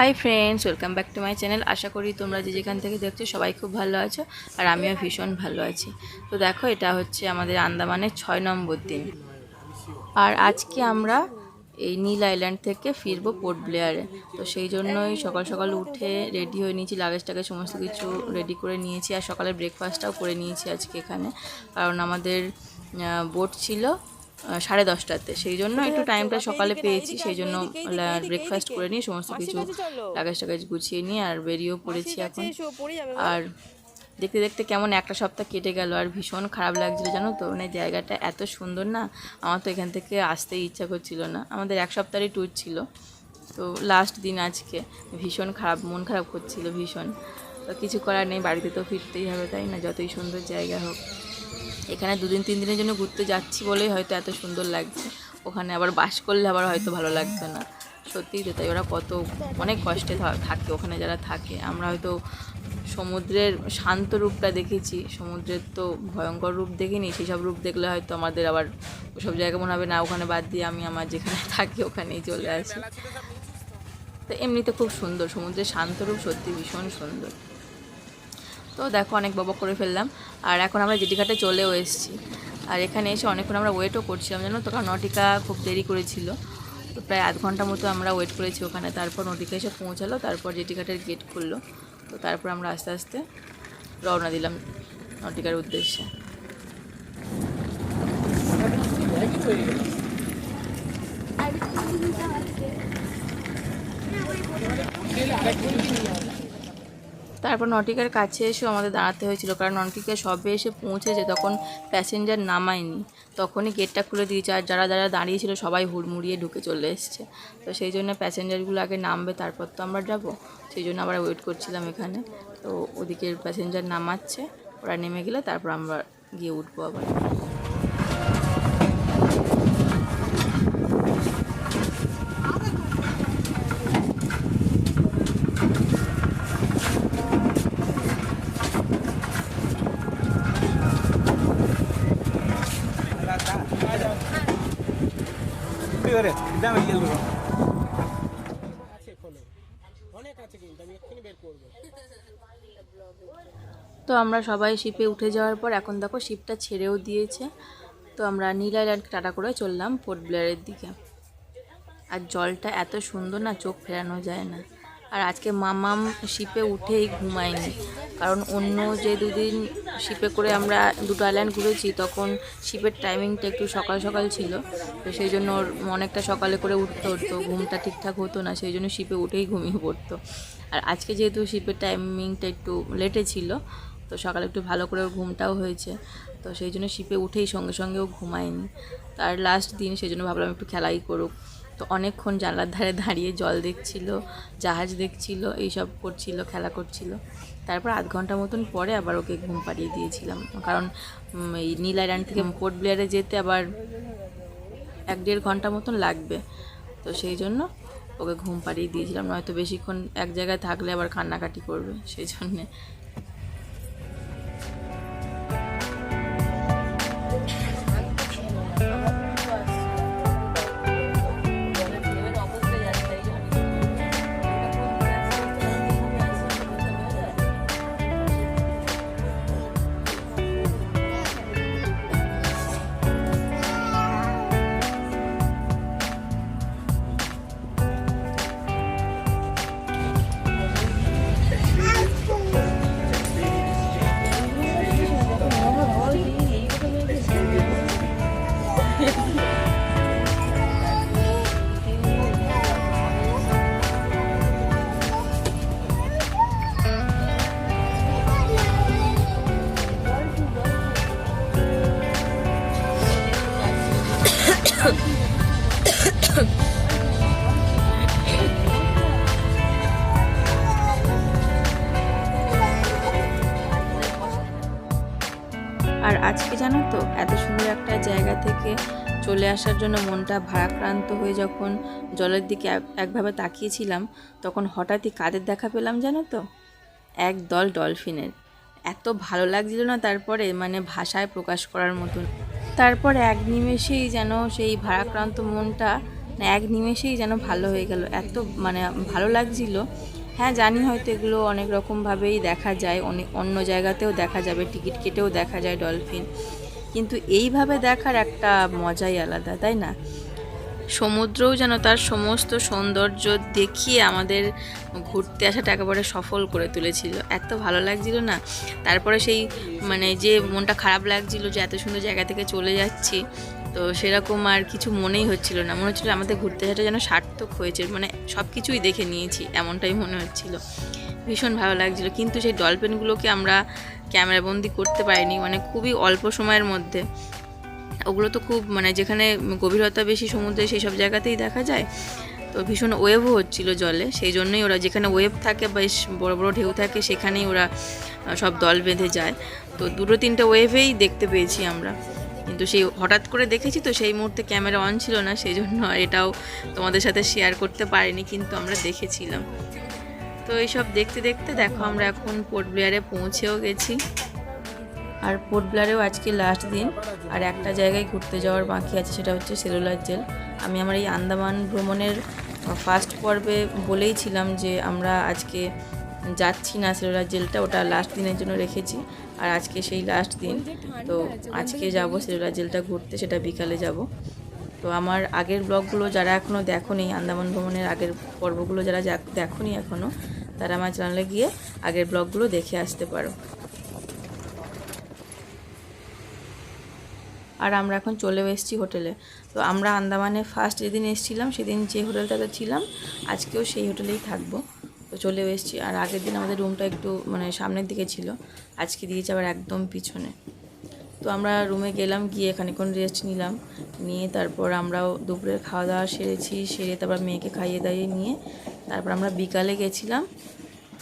Hi friends welcome back to my channel আশা করি তোমরা যে যেখান থেকে দেখছ সবাই খুব ভালো আছো আর আমিও ভীষণ ভালো আছি। তো দেখো, এটা হচ্ছে আমাদের আন্দামানের ছয় নম্বর দিন। আর আজকে আমরা এই নীল আইল্যান্ড থেকে ফিরবো পোর্ট ব্লেয়ারে। তো সেই জন্যই সকাল সকাল উঠে রেডি হয়ে নিয়েছি লাগেজ টাগেজ সমস্ত কিছু রেডি করে নিয়েছি আর সকালে ব্রেকফাস্টটাও করে নিয়েছি আজকে এখানে। কারণ আমাদের বোট ছিল সাড়ে দশটাতে সেই জন্য একটু টাইমটা সকালে পেয়েছি। সেই জন্য ব্রেকফাস্ট করে নিয়ে সমস্ত কিছু লাগেজ টাগেজ গুছিয়ে নিয়ে আর বেরিয়েও পড়েছি এখন। আর দেখতে দেখতে কেমন একটা সপ্তাহ কেটে গেল আর ভীষণ খারাপ লাগছিল জানো তো? মানে জায়গাটা এত সুন্দর না আমার তো এখান থেকে আসতেই ইচ্ছা করছিল না। আমাদের এক সপ্তাহেরই ট্যুর ছিল। তো লাস্ট দিন আজকে ভীষণ খারাপ মন খারাপ করছিল ভীষণ। তো কিছু করার নেই বাড়িতে তো ফিরতেই হবে তাই না? যতই সুন্দর জায়গা হোক। এখানে দুদিন, তিন দিনের জন্য ঘুরতে যাচ্ছি বলেই হয়তো এত সুন্দর লাগছে। ওখানে আবার বাস করলে আবার হয়তো ভালো লাগতো না। সত্যিই তো, তাই ওরা কত, অনেক কষ্টে থাকে ওখানে যারা থাকে। আমরা হয়তো সমুদ্রের শান্ত রূপটা দেখেছি, সমুদ্রের তো ভয়ঙ্কর রূপ দেখিনি, সেসব রূপ দেখলে হয়তো আমাদের আবার ওসব জায়গা মনে হবে, না, ওখানে বাদ দিয়ে আমি আমার যেখানে থাকি ওখানেই চলে আসি। তো এমনিতে খুব সুন্দর, সমুদ্রের শান্ত রূপ সত্যি ভীষণ সুন্দর। তো দেখো অনেক ববা করে ফেললাম। আর এখন আমরা জেটিঘাটে চলেও এসেছি। আর এখানে এসে অনেকক্ষণ আমরা ওয়েটও করছিলাম, জানো তো? কারণ নটিকা খুব দেরি করেছিল। তো প্রায় আধ ঘণ্টা মতো আমরা ওয়েট করেছি ওখানে। তারপর নটিকা এসে পৌঁছালো, তারপর জেটিঘাটের গেট খুললো। তো তারপর আমরা আস্তে আস্তে রওনা দিলাম নটিকার উদ্দেশ্যে। তারপর নটিকার কাছে এসেও আমাদের দাঁড়াতে হয়েছিল, কারণ নটিকা সবে এসে পৌঁছেছে, তখন প্যাসেঞ্জার নামায়নি। তখনই গেটটা খুলে দিয়েছে, আর যারা যারা দাঁড়িয়েছিল সবাই হুড়মুড়িয়ে ঢুকে চলে এসছে। তো সেই জন্য প্যাসেঞ্জারগুলো আগে নামবে, তারপর তো আমরা যাব। সেই জন্য আবার ওয়েট করছিলাম এখানে। তো ওদিকের প্যাসেঞ্জার নামাচ্ছে, ওরা নেমে গেলে তারপর আমরা গিয়ে উঠবো আবার। তো আমরা সবাই শিপে উঠে যাওয়ার পর এখন দেখো শিপটা ছেড়েও দিয়েছে। তো আমরা নীল আইল্যান্ডকে টাটা করে চললাম পোর্ট ব্লেয়ারের দিকে। আর জলটা এত সুন্দর না, চোখ ফেরানো যায় না। আর আজকে মামাম শিপে উঠেই ঘুমায়নি। কারণ অন্য যে দুদিন শিপে করে আমরা দুটো আইল্যান্ড ঘুরেছি, তখন শিপের টাইমিংটা একটু সকাল সকাল ছিল। তো সেই জন্য ওর অনেকটা সকালে করে উঠতে হতো, ঘুমটা ঠিকঠাক হতো না, সেই জন্য শিপে উঠেই ঘুমিয়ে পড়তো। আর আজকে যেহেতু শিপের টাইমিংটা একটু লেটে ছিল, তো সকালে একটু ভালো করে ওর ঘুমটাও হয়েছে, তো সেই জন্য শিপে উঠেই সঙ্গে সঙ্গে ও ঘুমায়নি। তার লাস্ট দিন সেই জন্য ভাবলাম একটু খেলাই করুক। তো অনেকক্ষণ জানলার ধারে দাঁড়িয়ে জল দেখছিল, জাহাজ দেখছিল, এইসব করছিল, খেলা করছিল। তারপর আধ ঘণ্টা মতন পরে আবার ওকে ঘুম পাড়িয়ে দিয়েছিলাম। কারণ এই নীল আইল্যান্ড থেকে পোর্ট ব্লেয়ারে যেতে আবার এক দেড় ঘণ্টা মতন লাগবে। তো সেই জন্য ওকে ঘুম পাড়িয়ে দিয়েছিলাম। নয়তো বেশিক্ষণ এক জায়গায় থাকলে আবার কান্নাকাটি করবে, সেই জন্যে আর আজকে জানো তো, এত সুন্দর একটা জায়গা থেকে চলে আসার জন্য মনটা ভারাক্রান্ত হয়ে যখন জলের দিকে এক- একভাবে তাকিয়েছিলাম, তখন হঠাৎই কাদের দেখা পেলাম জানো তো? এক দল ডলফিনের। এত ভালো লাগছিল না তারপরে মানে ভাষায় প্রকাশ করার মতন। তারপর এক নিমেষেই যেন সেই ভারাক্রান্ত মনটা মানে এক নিমেষেই যেন ভালো হয়ে গেল। এত মানে ভালো লাগছিল। হ্যাঁ জানি হয়তো এগুলো অনেক রকমভাবেই দেখা যায়। অনেক অন্য জায়গাতেও দেখা যাবে, টিকিট কেটেও দেখা যায় ডলফিন। কিন্তু এইভাবে দেখার একটা মজাই আলাদা, তাই না? সমুদ্রও যেন তার সমস্ত সৌন্দর্য দেখিয়ে আমাদের ঘুরতে আসাটা একেবারে সফল করে তুলেছিল। এত ভালো লাগছিল না? তারপরে সেই মানে যে মনটা খারাপ লাগছিল যে এত সুন্দর জায়গা থেকে চলে যাচ্ছি, তো সেরকম আর কিছু মনেই হচ্ছিল না। মনে হচ্ছিল আমাদের ঘুরতে আসাটা যেন সার্থক হয়েছে মানে সব কিছুই দেখে নিয়েছি, এমনটাই মনে হচ্ছিল। ভীষণ ভালো লাগছিল। কিন্তু সেই ডলফিনগুলোকে আমরা ক্যামেরাবন্দি করতে পারিনি মানে খুবই অল্প সময়ের মধ্যে। ওগুলো তো খুব মানে যেখানে গভীরতা বেশি সমুদ্রে সেই সব জায়গাতেই দেখা যায়। তো ভীষণ ওয়েভও হচ্ছিল জলে। সেই জন্যই ওরা যেখানে ওয়েভ থাকে বেশ বড় বড় ঢেউ থাকে সেখানেই ওরা সব দল বেঁধে যায়। তো দুটো তিনটে ওয়েভেই দেখতে পেয়েছি আমরা। কিন্তু সেই হঠাৎ করে দেখেছি তো সেই মুহূর্তে ক্যামেরা অন ছিল না, সেই জন্য এটাও তোমাদের সাথে শেয়ার করতে পারিনি, কিন্তু আমরা দেখেছিলাম। তো এইসব দেখতে দেখতে দেখো আমরা এখন পোর্ট ব্লেয়ারে পৌঁছেও গেছি। আর পোর্ট ব্লেয়ারেও আজকে লাস্ট দিন। আর একটা জায়গায় ঘুরতে যাওয়ার বাকি আছে, সেটা হচ্ছে সেলুলার জেল। আমি আমার এই আন্দামান ভ্রমণের ফার্স্ট পর্বে বলেই ছিলাম যে আমরা আজকে যাচ্ছি না সেলুলার জেলটা, ওটা লাস্ট দিনের জন্য রেখেছি। আর আজকে সেই লাস্ট দিন, তো আজকে যাব সেলুলার জেলটা ঘুরতে, সেটা বিকালে যাব। তো আমার আগের ব্লগগুলো যারা এখনও দেখোনি, আন্দামান ভ্রমণের আগের পর্বগুলো যারা দেখোনি এখনও তারা আমার চ্যানেলে গিয়ে আগের ব্লগগুলো দেখে আসতে পারো। আর আমরা এখন চলে এসেছি হোটেলে। তো আমরা আন্দামানে ফার্স্ট যেদিন এসেছিলাম, সেদিন যে হোটেলটাতে ছিলাম, আজকেও সেই হোটেলেই থাকব। তো চলে এসেছি। আর আগের দিন আমাদের রুমটা একটু মানে সামনের দিকে ছিল, আজকে দিয়েছে আবার একদম পিছনে। তো আমরা রুমে গেলাম, গিয়ে খানিক্ষণ রেস্ট নিলাম। নিয়ে তারপর আমরাও দুপুরের খাওয়া দাওয়া সেরেছি, সেরে তারপর মেয়েকে খাইয়ে দাইয়ে নিয়ে তারপর আমরা বিকালে গেছিলাম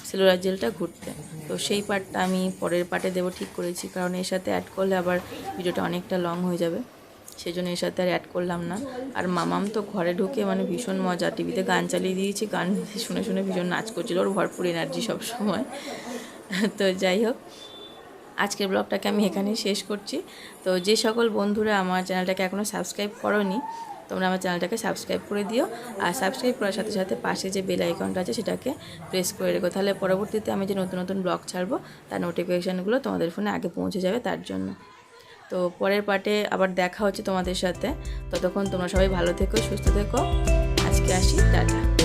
সেলোরার জেলটা ঘুরতে। তো সেই পার্টটা আমি পরের পার্টে দেবো ঠিক করেছি, কারণ এর সাথে অ্যাড করলে আবার ভিডিওটা অনেকটা লং হয়ে যাবে। সেই জন্য এর সাথে আর অ্যাড করলাম না। আর মামাম তো ঘরে ঢুকে মানে ভীষণ মজা। টিভিতে গান চালিয়ে দিয়েছি, গান শুনে শুনে ভীষণ নাচ করছিল। ওর ভরপুর এনার্জি সব সময় তো যাই হোক, আজকের ব্লগটাকে আমি এখানেই শেষ করছি। তো যে সকল বন্ধুরা আমার চ্যানেলটাকে এখনও সাবস্ক্রাইব করনি তোমরা আমার চ্যানেলটাকে সাবস্ক্রাইব করে দিও। আর সাবস্ক্রাইব করার সাথে সাথে পাশে যে বেল আইকনটা আছে সেটাকে প্রেস করে রেখো। তাহলে পরবর্তীতে আমি যে নতুন নতুন ব্লগ ছাড়বো, তার নোটিফিকেশানগুলো তোমাদের ফোনে আগে পৌঁছে যাবে তার জন্য। তো পরের পার্টে আবার দেখা হচ্ছে তোমাদের সাথে। ততক্ষণ তোমরা সবাই ভালো থেকো, সুস্থ থেকো। আজকে আসি, টাটা।